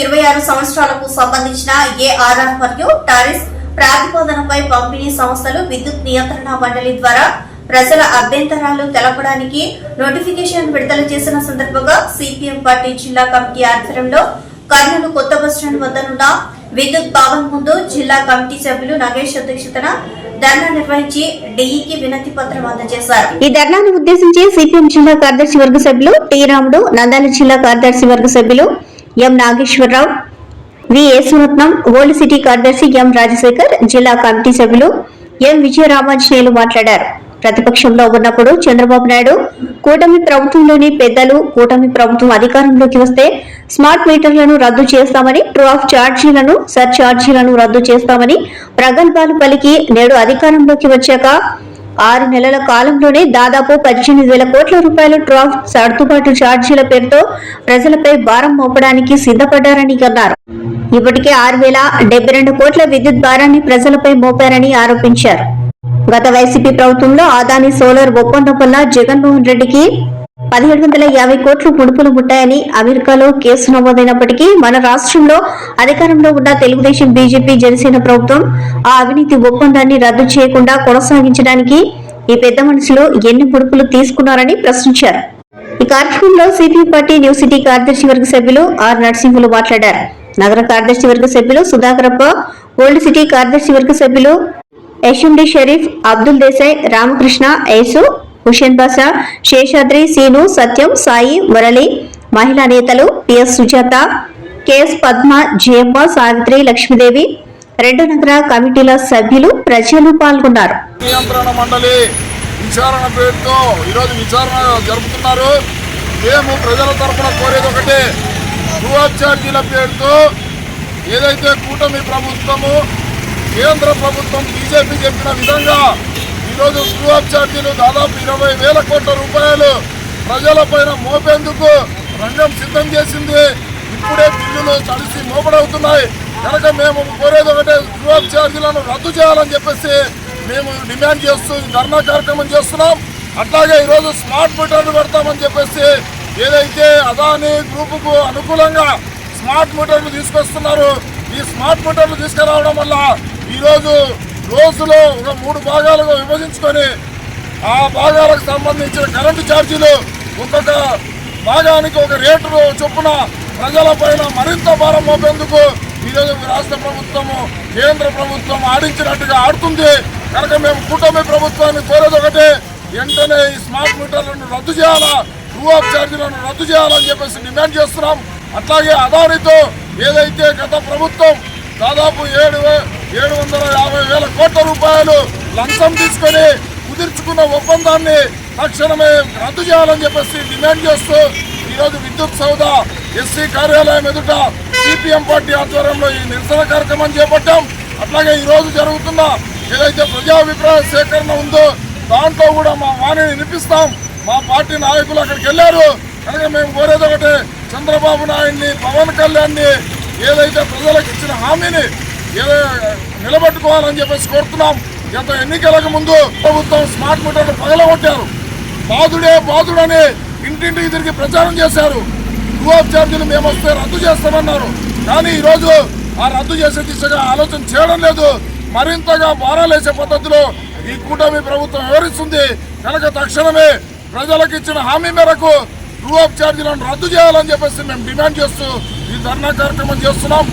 ఇరవై ఆరు సంవత్సరాలకు సంబంధించిన ఏఆర్ఆర్ మరియు టారిస్ ప్రాతిపాదనపై పంపిణీ సంస్థలు విద్యుత్ నియంత్రణ మండలి ద్వారా ప్రజల అభ్యంతరాలు తెలపడానికి నోటిఫికేషన్ విడుదల చేసిన సందర్భంగా సిపిఎం పార్టీ జిల్లా కమిటీ ఆధ్వర్యంలో కర్నూలు కొత్త బస్టాండ్ వద్దనున్న విద్యుత్ భవన్ ముందు జిల్లా కమిటీ సభ్యులు నగేష్ అధ్యక్షతన ధర్నా నిర్వహించి డీఈకి వినతి పత్రం అందజేశారు. ఈ ధర్నాను ఉద్దేశించి సిపిఎం జిల్లా కార్యదర్శి వర్గ సభ్యులు టి రాముడు నందాల జిల్లా కార్యదర్శి వర్గ సభ్యులు M Nageswararao V Yesuratnam old city కార్యదర్శి ఎం రాజశేఖర్ జిల్లా కమిటీ సభ్యులు ఎం విజయరామాంజనేయులు మాట్లాడారు. ప్రతిపక్షంలో ఉన్నప్పుడు చంద్రబాబు నాయుడు కూటమి ప్రభుత్వంలోని పెద్దలు కూటమి ప్రభుత్వం అధికారంలోకి వస్తే స్మార్ట్ మీటర్లను రద్దు చేస్తామని ట్రాఫ్ ఛార్జీలను సర్ ఛార్జీలను రద్దు చేస్తామని ప్రగల్భాలు పలికి నేడు అధికారంలోకి వచ్చాక ఆరు నెలల కాలంలోనే దాదాపు పద్దెనిమిది వేల కోట్ల రూపాయల ట్రాఫ్ సర్దుబాటు ఛార్జీల పేరుతో ప్రజలపై భారం మోపడానికి సిద్ధపడ్డారని అన్నారు. ఇప్పటికే ఆరు వేల డెబ్బై రెండు కోట్ల విద్యుత్ భారాన్ని ప్రజలపై మోపారని ఆరోపించారు. గత వైసీపీ ప్రభుత్వంలో ఆదాని సోలార్ ఒప్పందం వల్ల జగన్మోహన్ రెడ్డికి పదిహేడు వందల యాభై కోట్లు ముడుపులు ముట్టాయని అమెరికాలో కేసు నమోదైనప్పటికీ మన రాష్ట్రంలో అధికారంలో ఉన్న తెలుగుదేశం బీజేపీ జనసేన ప్రభుత్వం ఆ అవినీతి ఒప్పందాన్ని రద్దు చేయకుండా కొనసాగించడానికి ఈ పెద్ద మనుషులు ఎన్ని ముడుపులు తీసుకున్నారని ప్రశ్నించారు. ఈ కార్యక్రమంలో సిపిఐ పార్టీ న్యూ సిటీ కార్యదర్శి వర్గ సభ్యులు ఆర్ నరసింహులు మాట్లాడారు. నగర కార్యదర్శి వర్గ సభ్యులు సుధాకరప్ప ఓల్డ్ సిటీ కార్యదర్శి వర్గ సభ్యులు యశుండి షరీఫ్ అబ్దుల్ దేశాయ్ రామకృష్ణ యేసు హుషేన్ బాషా శేషాద్రి సీను సత్యం సాయి మురళి మహిళా నేతలు P S Sujatha K S Padma Jayamma Savitri Lakshmidevi. రెండు నగర కమిటీల సభ్యులు ప్రజలు పాల్గొన్నారు. నియంత్రణ మండలి విచారణ పేరుతో ఈరోజు విచారణ జరుపుతున్నారు. మేము ప్రజల తరఫున కోరేది ఒకటే గృహఛార్జీల పేరుతో ఏదైతే కూటమి ప్రభుత్వము కేంద్ర ప్రభుత్వం బీజేపీ చెప్పిన విధంగా ఈరోజు రూఆఫ్ ఛార్జీలు దాదాపు ఇరవై వేల కోట్ల రూపాయలు. ప్రజలపైన మోపేందుకు రంగం సిద్ధం చేసింది. ఇప్పుడే బిల్లులు తడిసి మోపడవుతున్నాయి. కనుక మేము కోరేది ఒకటే రూఆఫ్ ఛార్జీలను రద్దు చేయాలని చెప్పేసి మేము డిమాండ్ చేస్తూ ధర్నా కార్యక్రమం చేస్తున్నాం. అట్లాగే ఈరోజు స్మార్ట్ మీటర్లు పెడతామని చెప్పేసి ఏదైతే అదాని గ్రూపుకు అనుకూలంగా స్మార్ట్ మీటర్లు తీసుకొస్తున్నారు ఈ స్మార్ట్ మీటర్లు తీసుకురావడం వల్ల ఈరోజు రోజులో ఒక మూడు భాగాలుగా విభజించుకొని ఆ భాగాలకు సంబంధించిన కరెంటు ఛార్జీలు ఒక్కొక్క భాగానికి ఒక రేటు చొప్పున ప్రజలపైన మరింత భారం మోపేందుకు ఈరోజు రాష్ట్ర ప్రభుత్వము కేంద్ర ప్రభుత్వం ఆడించినట్టుగా ఆడుతుంది. కనుక మేము కూటమి ప్రభుత్వాన్ని కోరేది ఒకటి వెంటనే ఈ స్మార్ట్ మీటర్లను రద్దు చేయాలా? టూ ఆఫ్ ఛార్జీలను రద్దు చేయాలని చెప్పేసి డిమాండ్ చేస్తున్నాం. అట్లాగే అదానితో ఏదైతే గత ప్రభుత్వం దాదాపు ఏడు ఏడు వందల ఇరవై వేల కోట్ల రూపాయలు లంచం తీసుకొని కుదుర్చుకున్న ఒప్పందాన్ని తక్షణమే రద్దు చేయాలని చెప్పేసి డిమాండ్ చేస్తూ ఈరోజు విద్యుత్ సౌద ఎస్సీ కార్యాలయం ఎదుట సిపిఎం పార్టీ ఆధ్వర్యంలో ఈ నిరసన కార్యక్రమం చేపట్టాం. అట్లాగే ఈరోజు జరుగుతున్న ఏదైతే ప్రజాభిప్రాయ సేకరణ ఉందో దాంట్లో కూడా మా వాణిని వినిపిస్తాం. మా పార్టీ నాయకులు అక్కడికి వెళ్ళారు. కనుక మేము కోరేది ఒకటే చంద్రబాబు నాయుడిని పవన్ కళ్యాణ్ని ఏదైతే ప్రజలకు ఇచ్చిన హామీని నిలబెట్టుకోవాలని చెప్పేసి కోరుతున్నాం. గత ఎన్నికలకు ముందు ప్రభుత్వం స్మార్ట్ మీటర్లు పగలగొట్టారు. బాధుడే బాధుడని ఇంటింటికి తిరిగి ప్రచారం చేశారు. ఆఫ్ ఛార్జీలు మేము వస్తే రద్దు చేస్తామన్నారు. కానీ ఈరోజు ఆ రద్దు చేసే దిశగా ఆలోచన చేయడం లేదు. మరింతగా భారాలేసే పద్ధతిలో ఈ కూటమి ప్రభుత్వం వివరిస్తుంది కనుక తక్షణమే ప్రజలకు ఇచ్చిన హామీ మేరకు ఆఫ్ ఛార్జీలను రద్దు చేయాలని చెప్పేసి మేము డిమాండ్ చేస్తూ ఈ ధర్నా కార్యక్రమం చేస్తున్నాం.